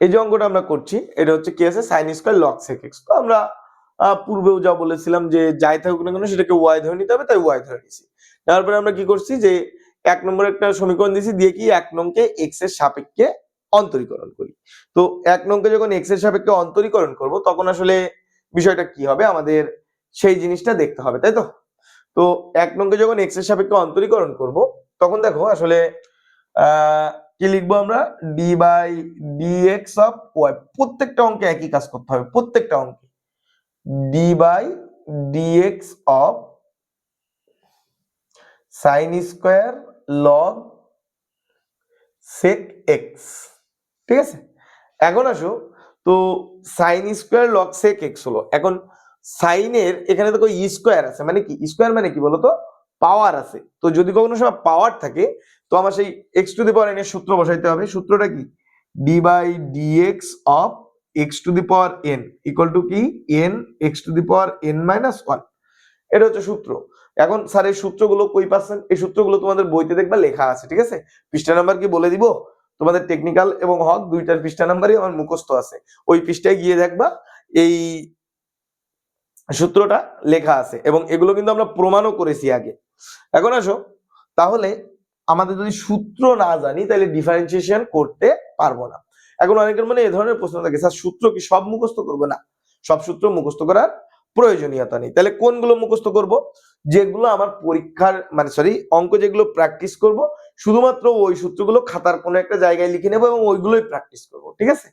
এই যে অঙ্কটা আমরা করছি, এটা হচ্ছে কি আছে? Sine square log sec x তো আমরা পূর্বেও যা বলেছিলাম যে যাই থাকুক না কেন সেটাকে ওয়াই ধরে নিতে হবে, তাই ওয়াই ধরে নিছি তারপরে আমরা কি করছি যে এক নম্বর একটা সমীকরণ দিয়েছি, দিয়ে কি এক নংকে এক্সের সাপেক্ষে অন্তরীকরণ করি। তো এক নংকে যখন এক্সের সাপেক্ষে অন্তরীকরণ করব, তখন আসলে বিষয়টা কি হবে? আমাদের সেই জিনিসটা দেখতে হবে, তাই তো? তো এক নংকে যখন এক্সের সাপেক্ষে অন্তরীকরণ করব, তখন দেখো আসলে আহ কি লিখব আমরা? D by d x of y প্রত্যেকটা অঙ্কে একই কাজ করতে হবে, প্রত্যেকটা অঙ্কে। D by d x of sine square log sec x ঠিক আছে? এখন আসো, তো sine square log sec x হলো। এখন সাইনের এখানে দেখো স্কোয়ার আছে মানে কি? স্কোয়ার মানে কি বলতো? পাওয়ার আছে। তো যদি কখনো সময় পাওয়ার থাকে, তো আমার সেই x to the power n এর সূত্র বসাইতে হবে। সূত্রটা কি? D by d x of x to the power n equal to কি? N x to the power n minus one এটা হচ্ছে সূত্র। এখন স্যার, এই সূত্রগুলো কই পাচ্ছেন? এই সূত্রগুলো তোমাদের বইতে দেখবা লেখা আছে, ঠিক আছে? পৃষ্ঠা নাম্বার কি বলে দিব? তোমাদের টেকনিক্যাল এবং হক দুইটার পৃষ্ঠা নাম্বারই আমার মুখস্থ আছে। ওই পৃষ্ঠায় গিয়ে দেখবা এই সূত্রটা লেখা আছে এবং এগুলো কিন্তু আমরা প্রমাণও করেছি আগে। এখন আসো, তাহলে আমাদের যদি সূত্র না জানি, তাহলে ডিফারেন্সিয়েশন করতে পারব না। এখন অনেকের মনে এ ধরনের প্রশ্ন থাকে, স্যার, সূত্র কি সব মুখস্থ করব? না, সব সূত্র মুখস্থ করার প্রয়োজনীয়তা নেই। তাহলে কোনগুলো মুখস্থ করব? যেগুলো আমার পরীক্ষার মানে সরি অঙ্ক যেগুলো প্র্যাকটিস করব, শুধুমাত্র ওই সূত্রগুলো খাতার কোনো একটা জায়গায় লিখে নেব এবং ওইগুলোই প্র্যাকটিস করব, ঠিক আছে?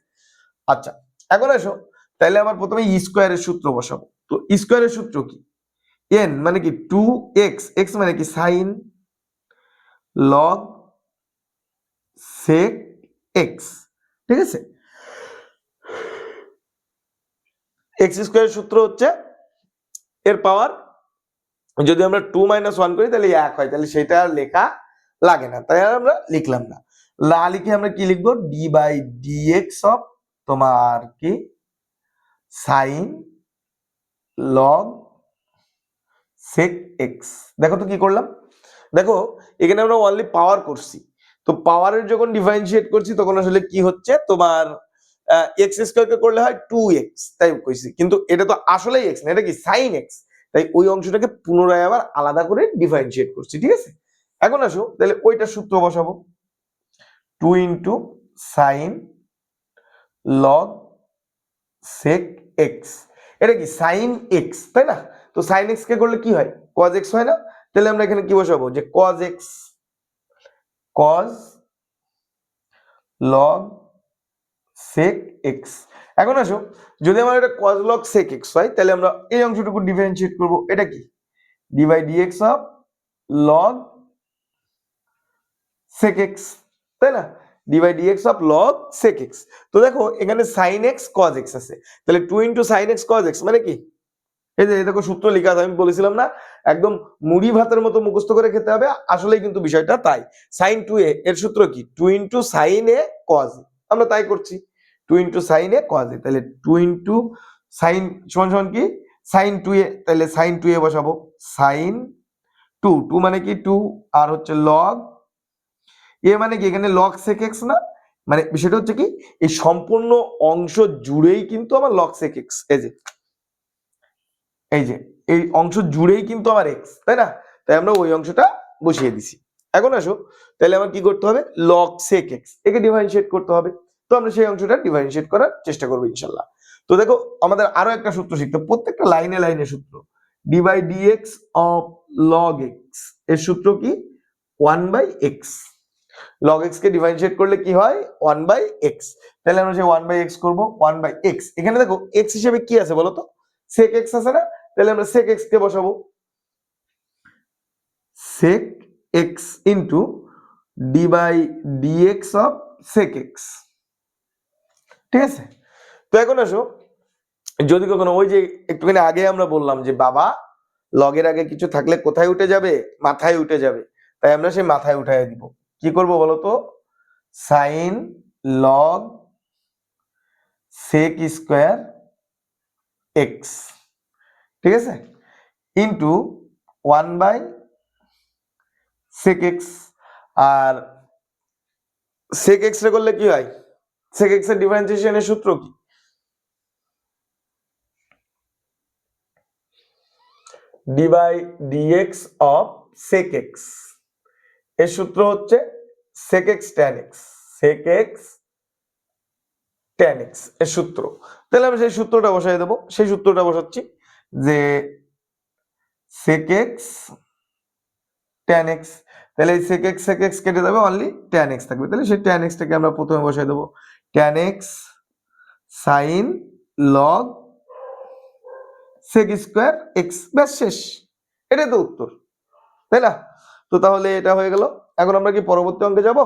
আচ্ছা এখন আসো, তাহলে আমার প্রথমে স্কোয়ারের সূত্র বসাবো। তো স্কোয়ারের সূত্র কি? এন মানে কি টু এক্স এক্স মানে কি সাইন লগ সেক এক্স ঠিক আছে? এক্স স্কোয়ারের সূত্র হচ্ছে এর পাওয়ার যদি আমরা টু মাইনাস ওয়ান করি তাহলে এক হয়, তাহলে সেটা আর লেখা লাগে না, তাই আর আমরা লিখলাম না। লা লিখে আমরা কি লিখব? D by d x of তোমার কি? Sine log sec x. দেখো তো কি করলাম? দেখো, এখানে আমরা অনলি পাওয়ার করছি। তো পাওয়ারের যখন ডিফারেন্সিয়েট করছি, তখন আসলে কি হচ্ছে? তোমার এক্স স্কোয়ারকে করলে হয় টু এক্স তাই কইছি। কিন্তু এটা তো আসলেই এক্স না, এটা কি সাইন এক্স তাই ওই অংশটাকে পুনরায় আবার আলাদা করে ডিফারেন্সিয়েট করছি, ঠিক আছে? এখন আসো, তাহলে ওইটা সূত্র বসাবো। Two into sine log sec x এটা কি সাইন এক্স তাই না? তো সাইন এক্স কে করলে কি হয়? কজ এক্স হয় না? তাহলে আমরা এখানে কি বসাবো? যে cos x cos log sec x এখন আসো, যদি আমার এটা কজ লগ সেক এক্স হয়, তাহলে আমরা এই অংশটুকু ডিফারেন্সিয়েট করব। এটা কি? D by d x of log sec x তাই না? D by d x of log sec x তো দেখো, এখানে সাইন এক্স কজ এক্স আছে। তাহলে two into sine x cos x মানে কি? এই যে দেখো সূত্র লেখা আছে, আমি বলেছিলাম না, একদম মুড়ি ভাতের মতো মুখস্থ করে খেতে হবে আসলে কিন্তু বিষয়টা তাই। সাইন টু এ এর সূত্র কি? Two into sine A cos আমরা তাই করছি। Two into sine A cos A তাহলে টু ইন্টু সাইন সমান সমান কি? সাইন টু এ তাহলে সাইন টু এ বসাবো। সাইন টু টু মানে কি টু আর হচ্ছে লগ এ মানে কি? এখানে লগ সেক এক্স না? মানে বিষয়টা হচ্ছে কি? এই সম্পূর্ণ অংশ জুড়েই কিন্তু আমার লগ সেক এক্স এই যে এই যে, এই অংশ জুড়েই কিন্তু আমার এক্স তাই না? তাই আমরা ওই অংশটা বসিয়ে দিছি। এখন আসো, তাহলে আমার কি করতে হবে? লগ সেক এক্স একে ডিফারেন্সিয়েট করতে হবে। তো আমরা সেই অংশটা ডিফারেন্সিয়েট করার চেষ্টা করব ইনশাল্লাহ। তো দেখো, আমাদের আরও একটা সূত্র শিখতে প্রত্যেকটা লাইনে লাইনে সূত্র। D by d x of log এক্সের সূত্র কি? One by x log x K differentiate করলে কি হয়? ওয়ান বাই এক্স তাহলে আমরা সেই ওয়ান বাই এক্স করব ওয়ান বাই এক্স এখানে দেখো এক্স হিসেবে কি আছে বলো তো? সেক এক্স আছে না? তাহলে আমরা সেক এক্স কে বসাবো। Sec x into d by d x of sec x ঠিক আছে? তো এখন আসো, যদি কখনো ওই যে একটুখানি আগে আমরা বললাম যে বাবা, লগের আগে কিছু থাকলে কোথায় উঠে যাবে? মাথায় উঠে যাবে। তাই আমরা সেই মাথায় উঠাই দিব। কি করব বলো তো? Sine log sec square x ঠিক আছে? Into one by sec x R sec x রে করলে কি হয়? Sec x এর ডিফারেন্সিয়েশনের সূত্র কি? ডি বাই ডিএক্স অফ sec এক্সের সূত্র হচ্ছে sec x tan x sec x tan এক্সের সূত্র। তাহলে আমি সেই সূত্রটা বসাই দেবো। সেই সূত্রটা বসাচ্ছি। যে sec x tan x, তাহলে এই sec x sec x কেটে যাবে অনলি tan x থাকবে। তাহলে সেই tan x টাকে আমরা প্রথমে বসাই দেবো। tan x sin log sec square x, ব্যাস শেষ। এটাই তো উত্তর, তাই না? তো তাহলে এটা হয়ে গেল। এখন আমরা কি পরবর্তী অঙ্কে যাব?